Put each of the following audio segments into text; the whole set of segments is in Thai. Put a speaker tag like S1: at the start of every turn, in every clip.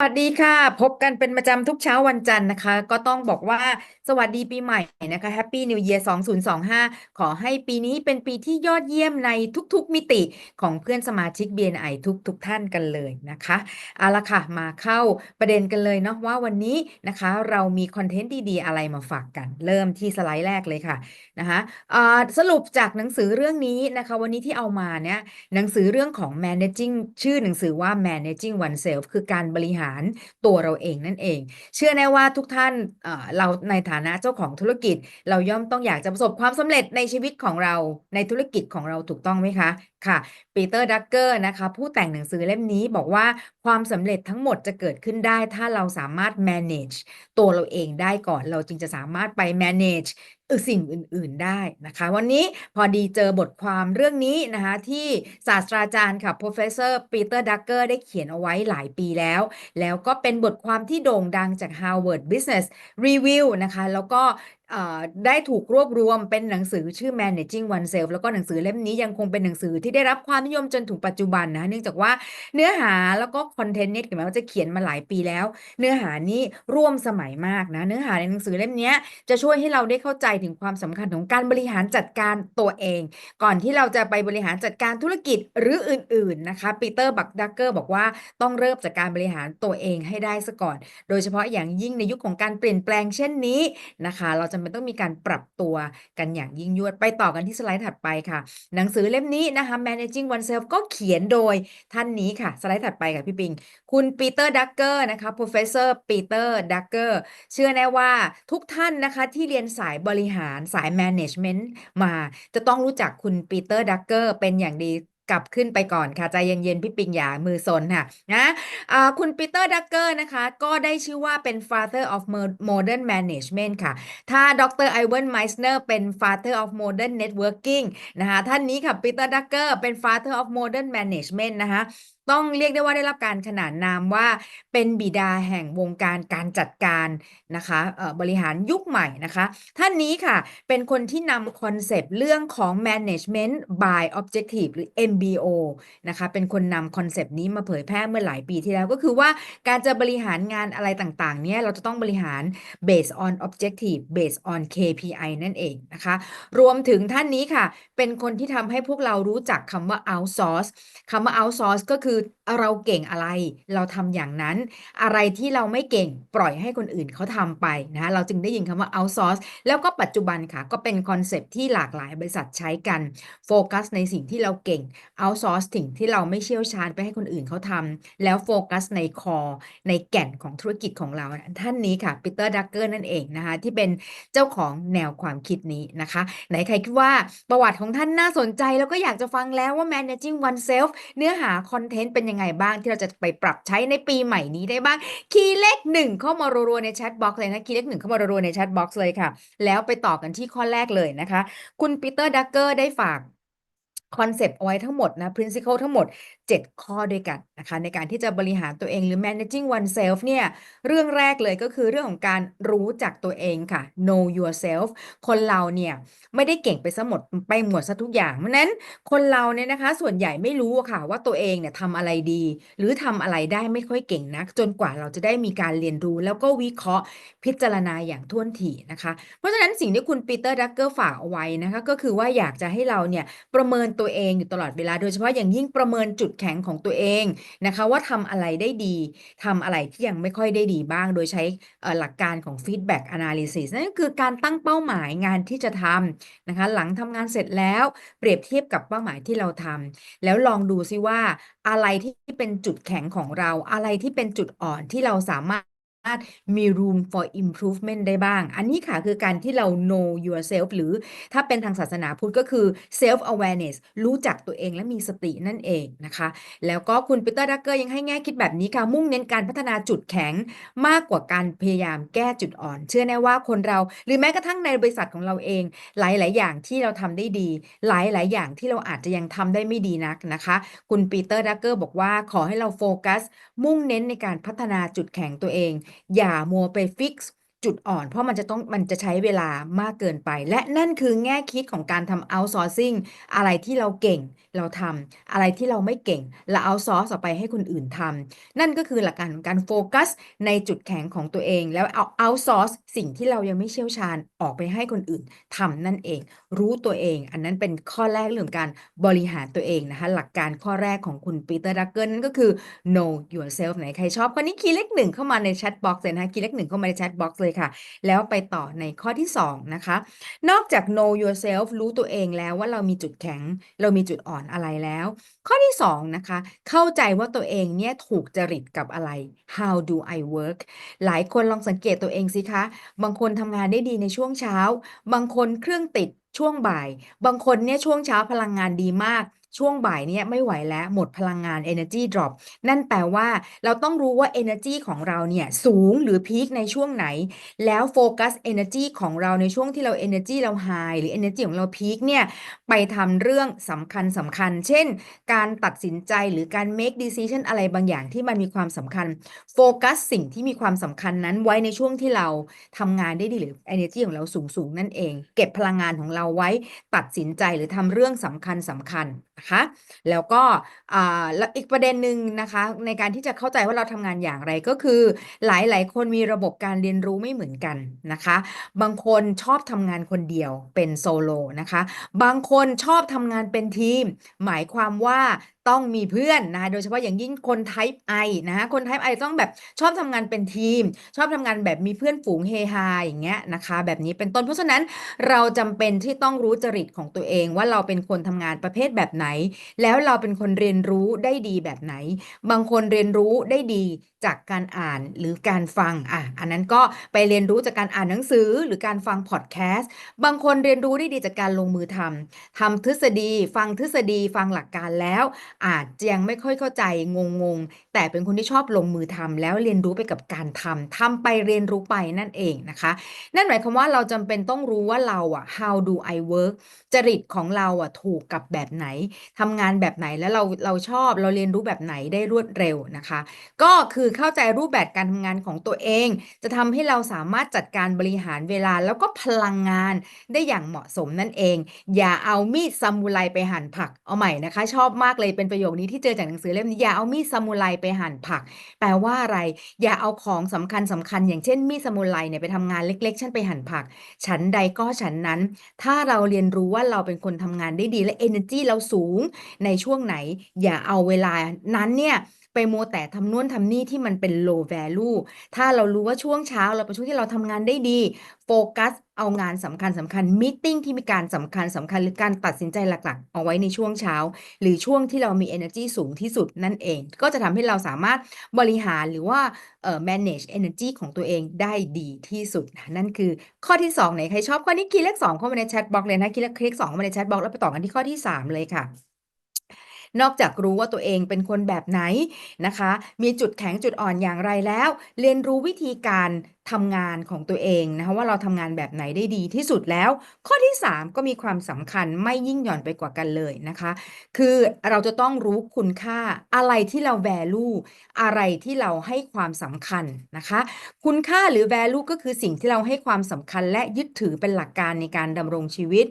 S1: สวัสดีค่ะ พบกันเป็นประจำทุกเช้าวันจันทร์นะคะ ก็ต้องบอกว่าสวัสดีปีใหม่นะคะแฮปปี้นิวเยียร์2025 ขอให้ปีนี้เป็นปีที่ยอดเยี่ยมในทุกๆมิติของเพื่อนสมาชิก BNI ทุกทุกท่านกันเลยนะคะเอาละค่ะ มาเข้าประเด็นกันเลยเนาะว่าวันนี้นะคะ เรามีคอนเทนต์ดีๆ อะไรมาฝากกัน เริ่มที่สไลด์แรกเลยค่ะนะคะสรุปจากหนังสือเรื่องนี้นะคะ วันนี้ที่เอามาเนี่ยหนังสือเรื่องของ managing ชื่อหนังสือว่า managing oneself คือการบริหารตัวเราเองนั่นเอง เชื่อแน่ว่าทุกท่านเราในฐานะเจ้าของธุรกิจ เราย่อมต้องอยากจะประสบความสำเร็จในชีวิตของเราในธุรกิจของเราถูกต้องไหมคะค่ะ ปีเตอร์ ดักเกอร์ นะคะ ผู้แต่งหนังสือเล่มนี้บอกว่า ความสำเร็จทั้งหมดจะเกิดขึ้นได้ ถ้าเราสามารถ manage ตัวเราเองได้ก่อน เราจึงจะสามารถไป manage เออสิ่งอื่น ๆ ได้ นะคะ วันนี้พอดีเจอบทความเรื่องนี้นะคะ ที่ศาสตราจารย์ค่ะ professor Peter Drucker ได้เขียนเอาไว้หลายปีแล้ว แล้วก็เป็นบทความที่โด่งดังจาก Harvard Business Review นะคะ แล้วก็ ได้ถูกรวบรวมเป็นหนังสือชื่อ Managing Oneself แล้วก็หนังสือเล่มนี้ยังคงเป็นหนังสือที่ได้รับความนิยมจนถึงปัจจุบันนะเนื่องจากว่าเนื้อหาแล้วก็คอนเทนต์เนี่ยถึงแม้ว่าจะเขียนมาหลายปีแล้ว เนื้อหานี้ร่วมสมัยมากนะ เนื้อหาในหนังสือเล่มนี้จะช่วยให้เราได้เข้าใจถึงความสำคัญของการบริหารจัดการตัวเอง ก่อนที่เราจะไปบริหารจัดการธุรกิจหรืออื่น ๆนะคะปีเตอร์บักดักเกอร์บอกว่าต้องเริ่มจากการบริหารตัวเองให้ได้ซะก่อน โดยเฉพาะอย่างยิ่งในยุคของการเปลี่ยนแปลงเช่นนี้นะคะ เราจะำเป็นต้องมีการปรับตัวกันอย่างยิ่งยวด ไปต่อกันที่สไลด์ถัดไปค่ะ หนังสือเล่มนี้นะคะ Managing Oneself ก็เขียนโดยท่านนี้ค่ะ สไลด์ถัดไปค่ะพี่ปิง คุณปีเตอร์ดักเกอร์นะคะ professor ปีเตอร์ดักเกอร์เชื่อแน่ว่าทุกท่านนะคะที่เรียนสายบริหารสาย management มา จะต้องรู้จักคุณปีเตอร์ดักเกอร์เป็นอย่างดี กลับขึ้นไปก่อนค่ะ ใจเย็นๆ พี่ปิงอย่ามือซนค่ะนะะคุณปีเตอร์ดักเกอร์นะคะ ก็ได้ชื่อว่าเป็น father of modern management ค่ะ ถ้าดรไอเวนไมส์เนอร์เป็น father of modern networking นะคะท่านนี้ค่ะปีเตอร์ดักเกอร์เป็น father of modern management นะคะ ต้องเรียกได้ว่าได้รับการขนานนามว่าเป็นบิดาแห่งวงการการจัดการนะคะบริหารยุคใหม่นะคะ ท่านนี้ค่ะเป็นคนที่นำคอนเซปต์เรื่องของ management by objective หรือ MBO นะคะเป็นคนนำคอนเซปต์นี้มาเผยแพร่เมื่อหลายปีที่แล้วก็คือว่าการจะบริหารงานอะไรต่างๆ เนี่ยเราจะต้องบริหาร based on objective based on KPI นั่นเองนะคะ รวมถึงท่านนี้ค่ะ เป็นคนที่ทำให้พวกเรารู้จักคำว่า outsource คำว่า outsource ก็คือเราเก่งอะไร เราทำอย่างนั้น อะไรที่เราไม่เก่งปล่อยให้คนอื่นเขาทำไปนะเราจึงได้ยินคำว่า outsource แล้วก็ปัจจุบันค่ะ ก็เป็นคอนเซปที่หลากหลายบริษัทใช้กันโฟกัสในสิ่งที่เราเก่ง outsource สิ่งที่เราไม่เชี่ยวชาญไปให้คนอื่นเขาทำแล้วโฟกัสในคอในแก่นของธุรกิจของเรา ท่านนี้ค่ะปีเตอร์ดักเกอร์นั่นเองนะคะที่เป็นเจ้าของแนวความคิดนี้นะคะไหนใครคิดว่าประวัติของท่านน่าสนใจแล้วก็อยากจะฟังแล้วว่า managing oneself เนื้อหาคอนเทนต์เป็นยังไงบ้างที่เราจะไปปรับใช้ในปีใหม่นี้ได้บ้าง คีย์เลขหนึ่งเข้ามารัวๆในแชทบ็อกซ์เลยนะคีย์เลขหนึ่งเข้ามารัวๆในแชทบ็อกซ์เลยค่ะ แล้วไปต่อกันที่ข้อแรกเลยนะคะ คุณปีเตอร์ดักเกอร์ได้ฝาก คอนเซปต์เอาไว้ทั้งหมดนะ principle ทั้งหมด 7 ข้อด้วยกันนะคะ ในการที่จะบริหารตัวเองหรือ managing oneself เนี่ย เรื่องแรกเลยก็คือเรื่องของการรู้จักตัวเองค่ะ know yourself คนเราเนี่ย ไม่ได้เก่งไปซะหมดไปหมดซะทุกอย่าง เพราะนั้นคนเราเนี่ยนะคะ ส่วนใหญ่ไม่รู้ค่ะ ว่าตัวเองเนี่ยทำอะไรดี หรือทำอะไรได้ไม่ค่อยเก่งนัก จนกว่าเราจะได้มีการเรียนรู้ แล้วก็วิเคราะห์พิจารณาอย่างท่วนถี่นะคะ เพราะฉะนั้นสิ่งที่คุณปีเตอร์ดักเกอร์ฝากเอาไว้นะคะก็คือว่าอยากจะให้เราเนี่ยประเมินตัวเองอยู่ตลอดเวลา โดยเฉพาะอย่างยิ่งประเมินจุดแข็งของตัวเองนะคะ ว่าทำอะไรได้ดีทำอะไรที่ยังไม่ค่อยได้ดีบ้าง โดยใช้หลักการของ feedback analysis นั่นก็คือการตั้งเป้าหมายงานที่จะทำนะคะ หลังทำงานเสร็จแล้วเปรียบเทียบกับเป้าหมายที่เราทำแล้วลองดูซิว่าอะไรที่เป็นจุดแข็งของเรา อะไรที่เป็นจุดอ่อนที่เราสามารถ มี room for improvement ได้บ้าง อันนี้ค่ะคือการที่เรา know yourself หรือถ้าเป็นทางศาสนาพุทธก็คือ self awareness รู้จักตัวเองและมีสตินั่นเองนะคะ แล้วก็คุณปีเตอร์ดักเกอร์ยังให้แง่คิดแบบนี้ค่ะ มุ่งเน้นการพัฒนาจุดแข็งมากกว่าการพยายามแก้จุดอ่อน เชื่อแน่ว่าคนเรา หรือแม้กระทั่งในบริษัทของเราเอง หลาย ๆ อย่างที่เราทำได้ดี หลาย ๆ อย่างที่เราอาจจะยังทำได้ไม่ดีนักนะคะ คุณปีเตอร์ดักเกอร์บอกว่าขอให้เราโฟกัสมุ่งเน้นในการพัฒนาจุดแข็งตัวเองอย่ามัวไปฟิกซ์จุดอ่อน เพราะมันจะต้องมันจะใช้เวลามากเกินไป และนั่นคือแง่คิดของการทำ outsourcing อะไรที่เราเก่งเราทำอะไรที่เราไม่เก่งเรา outsource ออกไปให้คนอื่นทำนั่นก็คือหลักการของการโฟกัสในจุดแข็งของตัวเอง แล้วเอา outsource สิ่งที่เรายังไม่เชี่ยวชาญออกไปให้คนอื่นทำนั่นเองรู้ตัวเอง อันนั้นเป็นข้อแรกเรื่องการบริหารตัวเองนะคะ หลักการข้อแรกของคุณปีเตอร์ดักเกิลนั่นก็คือ know yourself ไหนใครชอบคนนี้คีย์เลขหนึ่งเข้ามาในแชทบ็อกซ์เลยนะคะคีย์เลขหนึ่งเข้ามาในแชทบ็อกซ์เลยค่ะ แล้วไปต่อในข้อที่สองนะคะ นอกจาก know yourself รู้ตัวเองแล้วว่าเรามีจุดแข็ง เรามีจุดอ่อนอะไรแล้ว ข้อที่สองนะคะ เข้าใจว่าตัวเองเนี่ยถูกจริตกับอะไร how do I work หลายคนลองสังเกตตัวเองสิคะ บางคนทำงานได้ดีในช่วงเช้า บางคนเครื่องติด ช่วงบ่าย บางคนเนี่ยช่วงเช้าพลังงานดีมากช่วงบ่ายเนี่ยไม่ไหวแล้วหมดพลังงาน energy drop นั่นแปลว่าเราต้องรู้ว่า energy ของเราเนี่ยสูงหรือพีคในช่วงไหน แล้วโฟกัส energy ของเราในช่วงที่เรา energy เรา high หรือ energy ของเราพีคเนี่ยไปทำเรื่องสำคัญสำคัญ เช่น การตัดสินใจหรือการ make decision อะไรบางอย่างที่มันมีความสำคัญ โฟกัสสิ่งที่มีความสำคัญนั้นไว้ในช่วงที่เราทำงานได้ดีหรือ energy ของเราสูงสูงนั่นเอง เก็บพลังงานของเราไว้ตัดสินใจหรือทำเรื่องสำคัญสำคัญนะคะ แล้วก็อีกประเด็นหนึ่งนะคะ ในการที่จะเข้าใจว่าเราทำงานอย่างไรก็คือ หลาย ๆ คนมีระบบการเรียนรู้ไม่เหมือนกันนะคะ บางคนชอบทำงานคนเดียวเป็นโซโลนะคะ บางคนชอบทำงานเป็นทีม หมายความว่า ต้องมีเพื่อนนะคะโดยเฉพาะอย่างยิ่งคน type I นะคะคน type I ต้องแบบชอบทำงานเป็นทีม ชอบทำงานแบบมีเพื่อนฝูงเฮฮาอย่างเงี้ยนะคะ แบบนี้เป็นต้นเพราะฉะนั้นเราจำเป็นที่ต้องรู้จริตของตัวเองว่าเราเป็นคนทำงานประเภทแบบไหน แล้วเราเป็นคนเรียนรู้ได้ดีแบบไหน บางคนเรียนรู้ได้ดีจากการอ่านหรือการฟังอะอันนั้นก็ไปเรียนรู้จากการอ่านหนังสือหรือการฟังพอดแคสต์บางคนเรียนรู้ได้ดีจากการลงมือทำทำทฤษฎี ฟังทฤษฎีฟังหลักการแล้วอาจจะยังไม่ค่อยเข้าใจงงๆ แต่เป็นคนที่ชอบลงมือทำแล้วเรียนรู้ไปกับการทำทำไปเรียนรู้ไปนั่นเองนะคะ นั่นหมายความว่าเราจำเป็นต้องรู้ว่าเราอะ how do I work จริตของเราอะถูกกับแบบไหนทำงานแบบไหนแล้วเราเราชอบเราเรียนรู้แบบไหนได้รวดเร็วนะคะ ก็คือเข้าใจรูปแบบการทำงานของตัวเอง จะทำให้เราสามารถจัดการบริหารเวลาแล้วก็พลังงานได้อย่างเหมาะสมนั่นเอง อย่าเอามีดซามูไรไปหั่นผักเอาใหม่นะคะ ชอบมากเลยเป็นประโยคนี้ที่เจอจากหนังสือเล่มนี้อย่าเอามีดซามูไรไปหั่นผัก แปลว่าอะไร อย่าเอาของสำคัญสำคัญ อย่างเช่นมีดซามูไรเนี่ยไปทำงานเล็ก ๆ ฉันไปหั่นผัก ฉันใดก็ฉันนั้น ถ้าเราเรียนรู้ว่าเราเป็นคนทำงานได้ดีและ energy เราสูงในช่วงไหน อย่าเอาเวลานั้นเนี่ย ไปโมแต่ทำนู่นทำนี่ที่มันเป็น low value ถ้าเรารู้ว่าช่วงเช้าเราเป็นช่วงที่เราทำงานได้ดี โฟกัสเอางานสำคัญสำคัญมิ팅ที่มีการสำคัญสำคัญหรือการตัดสินใจหลักๆ เอาไว้ในช่วงเช้า หรือช่วงที่เรามี energy สูงที่สุดนั่นเอง ก็จะทำให้เราสามารถบริหารหรือว่าเอ่อ manage energy ของตัวเองได้ดีที่สุดนั่นคือข้อที่2ไหนใครชอบข้อนี้คีย์เลข2เข้ามาในแชทบล็อกเลยนะคีย์เลขคลิก2เข้ามาในแชทบล็อกแล้วไปต่อกันที่ข้อที่ 3 เลยค่ะ นอกจากรู้ว่าตัวเองเป็นคนแบบไหนนะคะ มีจุดแข็งจุดอ่อนอย่างไรแล้ว เรียนรู้วิธีการ ทำงานของตัวเองนะคะว่าเราทำงานแบบไหนได้ดีที่สุดแล้ว ข้อที่ 3 ก็มีความสำคัญไม่ยิ่งหย่อนไปกว่ากันเลยนะคะ คือเราจะต้องรู้คุณค่าอะไรที่เรา value อะไรที่เราให้ความสำคัญนะคะ คุณค่าหรือ value ก็คือสิ่งที่เราให้ความสำคัญและยึดถือเป็นหลักการในการดำรงชีวิต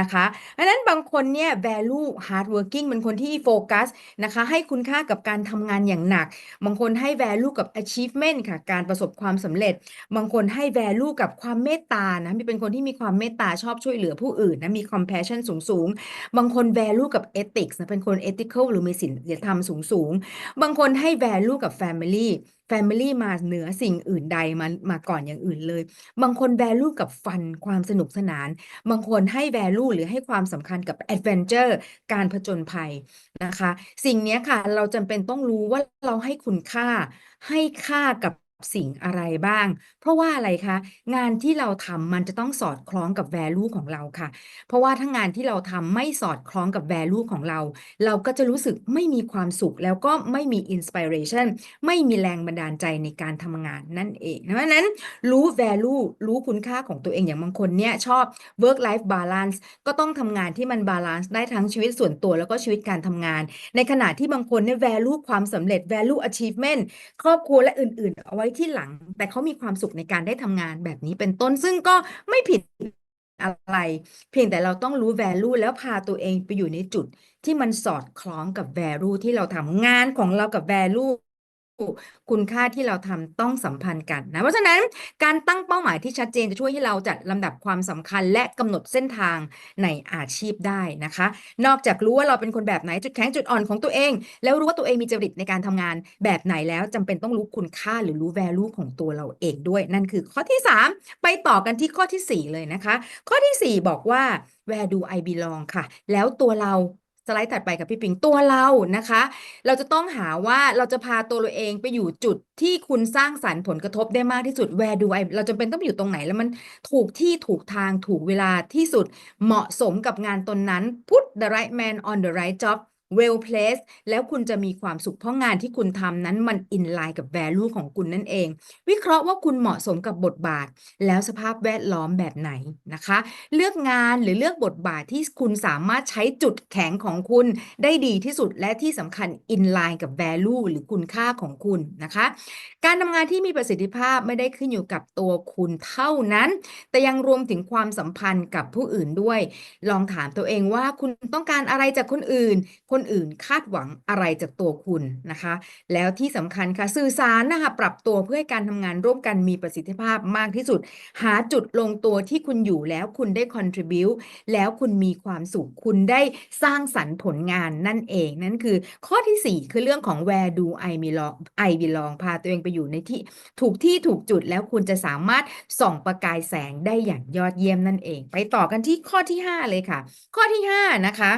S1: นะคะดังนั้นบางคนเนี่ย value hard working เป็นคนที่โฟกัสนะคะให้คุณค่ากับการทำงานอย่างหนัก บางคนให้ value กับ achievement ค่ะการประสบความสำเร็จบางคนให้ value กับความเมตตานะมีเป็นคนที่มีความเมตตาชอบช่วยเหลือผู้อื่นนะมี compassion สูงสูงบางคน value กับ ethics นะเป็นคน ethical หรือมีศีลธรรมสูงสูงบางคนให้ value กับ family family มาเหนือสิ่งอื่นใดมามาก่อนอย่างอื่นเลย บางคน value กับฟันความสนุกสนาน บางคนให้ value หรือให้ความสำคัญกับ adventure การผจญภัยนะคะ สิ่งนี้ค่ะเราจำเป็นต้องรู้ว่าเราให้คุณค่าให้ค่ากับ สิ่งอะไรบ้าง เพราะว่าอะไรคะ งานที่เราทำมันจะต้องสอดคล้องกับ value ของเราค่ะ เพราะว่าถ้างานที่เราทำไม่สอดคล้องกับ value ของเรา เราก็จะรู้สึกไม่มีความสุข แล้วก็ไม่มี inspiration ไม่มีแรงบันดาลใจในการทำงานนั่นเองเพราะนั้นรู้ value รู้คุณค่าของตัวเองอย่างบางคนเนี่ยชอบ work life balance ก็ต้องทำงานที่มัน balance ได้ทั้งชีวิตส่วนตัวแล้วก็ชีวิตการทำงาน ในขณะที่บางคนเนี่ย value ความสำเร็จ value achievement ครอบครัวและอื่น ๆ เอาไว้ที่หลัง แต่เขามีความสุขในการได้ทำงานแบบนี้เป็นต้น ซึ่งก็ไม่ผิดอะไร เพียงแต่เราต้องรู้ value แล้วพาตัวเองไปอยู่ในจุดที่มันสอดคล้องกับ value ที่เราทำงานของเรากับ value คุณค่าที่เราทำต้องสัมพันธ์กันนะเพราะฉะนั้นการตั้งเป้าหมายที่ชัดเจนจะช่วยให้เราจัดลำดับความสำคัญ และกำหนดเส้นทางในอาชีพได้นะคะ นอกจากรู้ว่าเราเป็นคนแบบไหนจุดแข็งจุดอ่อนของตัวเอง แล้วรู้ว่าตัวเองมีจริตในการทำงานแบบไหนแล้วจำเป็นต้องรู้คุณค่าหรือรู้ value ของตัวเราเองด้วย นั่นคือข้อที่ 3 ไปต่อกันที่ข้อทีสี่4 เลยนะคะ ข้อทีสี่ 4 บอกว่า where do I belong ค่ะ แล้วตัวเรา สไลด์ถัดไปกับพี่ปิงตัวเรานะคะ เราจะต้องหาว่าเราจะพาตัวเราเองไปอยู่จุดที่คุณสร้างสรรค์ผลกระทบได้มากที่สุด where do I เราจำเป็นต้องไปอยู่ตรงไหนแล้วมันถูกที่ถูกทางถูกเวลาที่สุดเหมาะสมกับงานตนนั้น put the right man on the right job well placed แล้วคุณจะมีความสุขเพราะงานที่คุณทำนั้นมัน in line กับ value ของคุณนั่นเอง วิเคราะห์ว่าคุณเหมาะสมกับบทบาท แล้วสภาพแวดล้อมแบบไหนนะคะ เลือกงานหรือเลือกบทบาทที่คุณสามารถใช้จุดแข็งของคุณได้ดีที่สุดและที่สำคัญ in line กับ value หรือคุณค่าของคุณนะคะ การทำงานที่มีประสิทธิภาพไม่ได้ขึ้นอยู่กับตัวคุณเท่านั้น แต่ยังรวมถึงความสัมพันธ์กับผู้อื่นด้วย ลองถามตัวเองว่าคุณต้องการอะไรจากคนอื่น คนอื่นคาดหวังอะไรจากตัวคุณนะคะ แล้วที่สำคัญค่ะสื่อสารนะคะปรับตัวเพื่อให้การทำงานร่วมกันมีประสิทธิภาพมากที่สุด หาจุดลงตัวที่คุณอยู่แล้วคุณได้ contribu แล้วคุณมีความสุขคุณได้สร้างสรรค์ผลงานนั่นเองนั่นคือ ข้อทีสี่4 คือเรื่องของ where do I belong I belong พาตัวเองไปอยู่ในที่ถูกที่ถูกจุดแล้วคุณจะสามารถส่องประกายแสงได้อย่างยอดเยี่ยมนั่นเอง ไปต่อกันที่ข้อที่ 5 เลยค่ะ ข้อที่ 5 นะคะ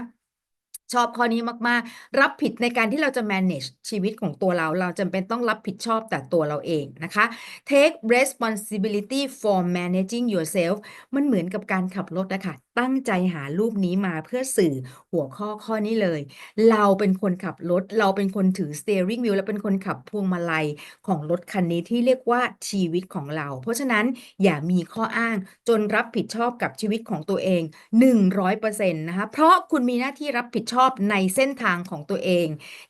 S1: ชอบข้อนี้มากๆ รับผิดในการที่เราจะ manage ชีวิตของตัวเรา เราจำเป็นต้องรับผิดชอบแต่ตัวเราเองนะคะ take responsibility for managing yourself มันเหมือนกับการขับรถนะคะตั้งใจหารูปนี้มาเพื่อสื่อหัวข้อข้อนี้เลย เราเป็นคนขับรถ เราเป็นคนถือ steering wheel และเป็นคนขับพวงมาลัยของรถคันนี้ที่เรียกว่าชีวิตของเรา เพราะฉะนั้นอย่ามีข้ออ้างจนรับผิดชอบกับชีวิตของตัวเอง 100%นะคะเพราะคุณมีหน้าที่รับผิดชอบในเส้นทางของตัวเอง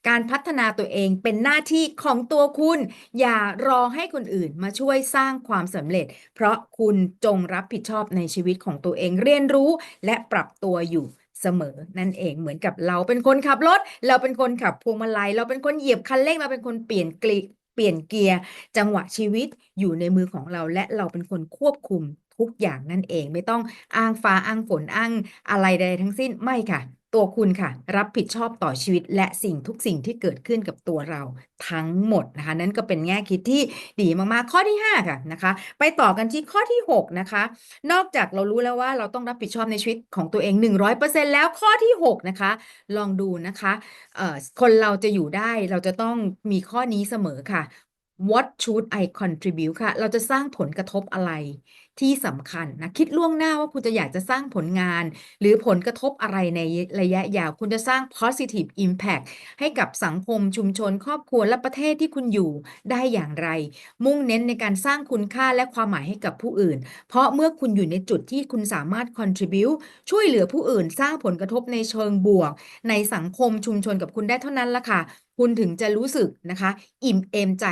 S1: การพัฒนาตัวเองเป็นหน้าที่ของตัวคุณ อย่ารอให้คนอื่นมาช่วยสร้างความสำเร็จ เพราะคุณจงรับผิดชอบในชีวิตของตัวเองเรียนรู้และปรับตัวอยู่เสมอนั่นเองเหมือนกับเราเป็นคนขับรถ เราเป็นคนขับพวงมาลัย เราเป็นคนเหยียบคันเร่งเราเป็นคนเปลี่ยนกลีเปลี่ยนเกียร์ จังหวะชีวิตอยู่ในมือของเรา และเราเป็นคนควบคุมทุกอย่างนั่นเอง ไม่ต้องอ้างฟ้าอ้างฝนอ้างอะไรใดทั้งสิ้นไม่ค่ะ ตัวคุณค่ะ รับผิดชอบต่อชีวิต และสิ่งทุกสิ่งที่เกิดขึ้นกับตัวเราทั้งหมดนะคะ นั่นก็เป็นแง่คิดที่ดีมากๆข้อที่ 5 ค่ะนะคะ ไปต่อกันที่ข้อที่ 6 นะคะ นอกจากเรารู้แล้วว่าเราต้องรับผิดชอบในชีวิตของตัวเอง 100%แล้วข้อที่ 6 นะคะ ลองดูนะคะคนเราจะอยู่ได้เราจะต้องมีข้อนี้เสมอค่ะ What should I contribute ค่ะ เราจะสร้างผลกระทบอะไรที่สำคัญนะคิดล่วงหน้าว่าคุณจะอยากจะสร้างผลงาน หรือผลกระทบอะไรในระยะยาว คุณจะสร้าง positive impact ให้กับสังคมชุมชน ครอบครัวและประเทศที่คุณอยู่ได้อย่างไร มุ่งเน้นในการสร้างคุณค่าและความหมายให้กับผู้อื่น เพราะเมื่อคุณอยู่ในจุดที่คุณสามารถ contribute ช่วยเหลือผู้อื่น สร้างผลกระทบในเชิงบวก ในสังคมชุมชนกับคุณได้เท่านั้นละค่ะคุณถึงจะรู้สึกนะคะ อิ่มเอมใจ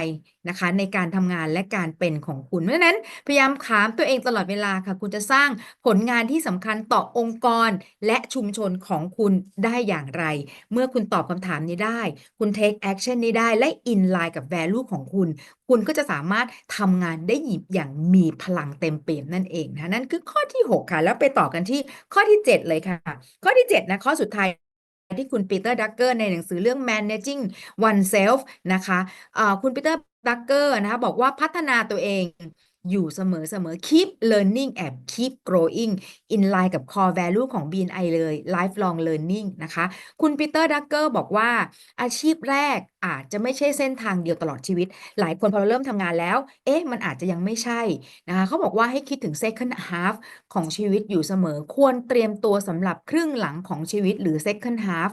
S1: นะคะ ในการทำงานและการเป็นของคุณเพราะฉะนั้นพยายามถามตัวเองตลอดเวลาค่ะ คุณจะสร้างผลงานที่สำคัญต่อองค์กรและชุมชนของคุณได้อย่างไร เมื่อคุณตอบคำถามนี้ได้ คุณ take action นี้ได้และ in line กับ value ของคุณ คุณก็จะสามารถทำงานได้อย่างมีพลังเต็มเปี่ยมนั่นเองนะนั่นคือข้อที่ 6 ค่ะ แล้วไปต่อกันที่ข้อที่ 7 เลยค่ะ ข้อที่ 7 นะ ข้อสุดท้ายที่คุณปีเตอร์ดักเกอร์ในหนังสือเรื่อง managing oneself นะคะะคุณปีเตอร์ดักเกอร์นะคะบอกว่าพัฒนาตัวเอง อยู่เสมอเสมอ keep learning and keep growing in line กับ core value ของ BNI เลย lifelong learning นะคะ คุณปีเตอร์ดักเกอร์บอกว่าอาชีพแรกอาจจะไม่ใช่เส้นทางเดียวตลอดชีวิต หลายคนพอเราเริ่มทำงานแล้ว เอ๊ะ มันอาจจะยังไม่ใช่นะคะเขาบอกว่าให้คิดถึง second half ของชีวิตอยู่เสมอ ควรเตรียมตัวสำหรับครึ่งหลังของชีวิตหรือ second half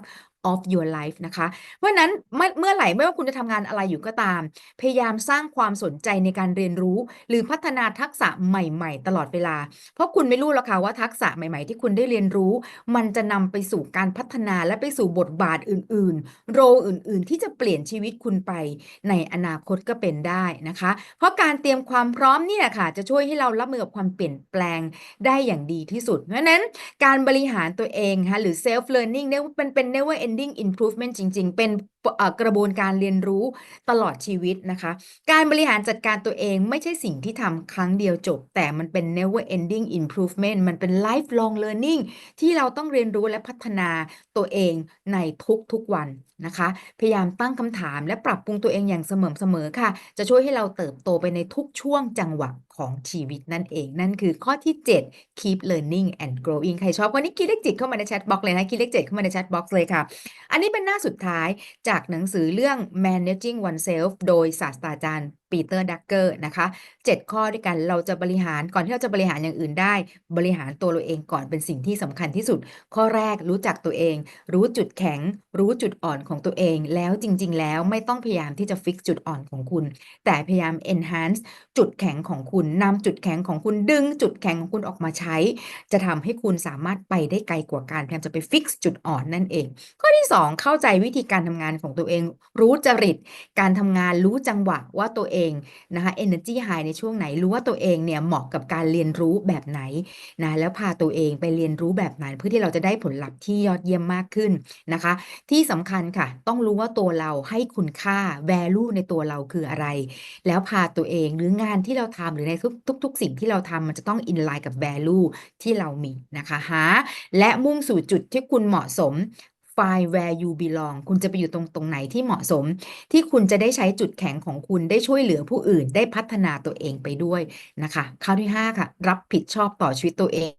S1: of your life นะคะ เพราะนั้นเมื่อไหร่ไม่ว่าคุณจะทำงานอะไรอยู่ก็ตาม พยายามสร้างความสนใจในการเรียนรู้ หรือพัฒนาทักษะใหม่ๆ ตลอดเวลา เพราะคุณไม่รู้หรอกค่ะว่าทักษะใหม่ๆ ที่คุณได้เรียนรู้ มันจะนำไปสู่การพัฒนาและไปสู่บทบาทอื่นๆ โรอื่นๆ ที่จะเปลี่ยนชีวิตคุณไปในอนาคตก็เป็นได้นะคะ เพราะการเตรียมความพร้อมนี่ยค่ะจะช่วยให้เรารับมือกับความเปลี่ยนแปลงได้อย่างดีที่สุด เพราะฉะนั้นการบริหารตัวเองนะคะหรือ self learning เนี่ยเป็นเป็น never ending improvement จริง ๆ เป็นกระบวนการเรียนรู้ตลอดชีวิตนะคะ การบริหารจัดการตัวเองไม่ใช่สิ่งที่ทำครั้งเดียวจบ แต่มันเป็น never ending improvement มันเป็น lifelong learning ที่เราต้องเรียนรู้และพัฒนาตัวเองในทุกๆวันนะคะ พยายามตั้งคำถามและปรับปรุงตัวเองอย่างสม่ำเสมอค่ะ จะช่วยให้เราเติบโตไปในทุกช่วงจังหวะของชีวิตนั่นเอง นั่นคือข้อที่ 7 keep learning and growing ใครชอบวันนี้คีย์เลขจิตเข้ามาในแชทบ็อกเลยนะคีย์เลขเจ็ดเข้ามาในแชทบ็อกเลยค่ะ อันนี้เป็นหน้าสุดท้ายจากหนังสือเรื่อง managing oneself โดยศาสตราจารย์ ปีเตอร์ดักเกอร์นะคะ 7 ข้อด้วยกันเราจะบริหารก่อนที่เราจะบริหารอย่างอื่นได้ บริหารตัวเราเองก่อนเป็นสิ่งที่สำคัญที่สุด ข้อแรกรู้จักตัวเอง รู้จุดแข็ง รู้จุดอ่อนของตัวเอง แล้วจริง ๆ แล้วไม่ต้องพยายามที่จะฟิกจุดอ่อนของคุณ แต่พยายาม enhance จุดแข็งของคุณนำจุดแข็งของคุณดึง จุดแข็งของคุณออกมาใช้ จะทำให้คุณสามารถไปได้ไกลกว่าการพยายามจะไปฟิกจุดอ่อนนั่นเอง ข้อที่ 2 เข้าใจวิธีการทำงานของตัวเอง รู้จริตการทำงานรู้จังหวะว่าตัวเองนะคะ energy high ในช่วงไหนรู้ว่าตัวเองเนี่ยเหมาะกับการเรียนรู้แบบไหนนะแล้วพาตัวเองไปเรียนรู้แบบไหนเพื่อที่เราจะได้ผลลัพธ์ที่ยอดเยี่ยมมากขึ้นนะคะ ที่สำคัญค่ะ ต้องรู้ว่าตัวเราให้คุณค่า value ในตัวเราคืออะไร แล้วพาตัวเองหรืองานที่เราทำหรือในทุก ๆ สิ่งที่เราทำมันจะต้อง in line กับ value ที่เรามีนะคะหาและมุ่งสู่จุดที่คุณเหมาะสม find where you belong คุณจะไปอยู่ตรงตรงไหนที่เหมาะสม ที่คุณจะได้ใช้จุดแข็งของคุณได้ช่วยเหลือผู้อื่นได้พัฒนาตัวเองไปด้วยนะคะข้อที่ 5 ค่ะ รับผิดชอบต่อชีวิตตัวเอง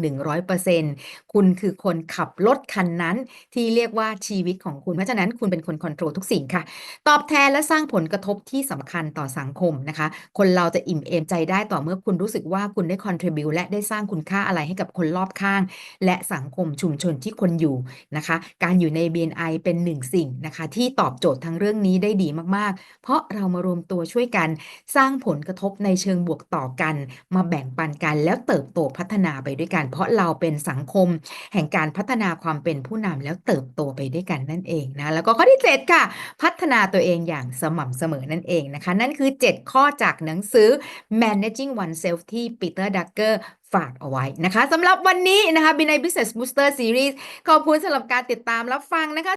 S1: 100%คุณคือคนขับรถคันนั้นที่เรียกว่าชีวิตของคุณ เพราะฉะนั้นคุณเป็นคนคอนโทรลทุกสิ่งค่ะ ตอบแทนและสร้างผลกระทบที่สำคัญต่อสังคมนะคะ คนเราจะอิ่มเอมใจได้ต่อเมื่อคุณรู้สึกว่าคุณได้ contribute และได้สร้างคุณค่าอะไรให้กับคนรอบข้าง และสังคมชุมชนที่คนอยู่นะคะ การอยู่ใน BNI เป็นหนึ่งสิ่งนะคะ ที่ตอบโจทย์ทั้งเรื่องนี้ได้ดีมากๆ เพราะเรามารวมตัวช่วยกันสร้างผลกระทบในเชิงบวกต่อกัน มาแบ่งปันกันแล้วเติบโตพัฒนาไปด้วยกันเพราะเราเป็นสังคมแห่งการพัฒนาความเป็นผู้นำแล้วเติบโตไปด้วยกันนั่นเองนะแล้วก็ข้อที่ 7 ค่ะ พัฒนาตัวเองอย่างสม่ำเสมอนั่นเองนะคะ นั่นคือ 7 ข้อจากหนังสือ Managing Oneself ที่ปีเตอร์ดักเกอร์ฝากเอาไว้นะคะสำหรับวันนี้นะคะ BNI Business Booster Series ขอบคุณสำหรับการติดตามรับฟังนะคะ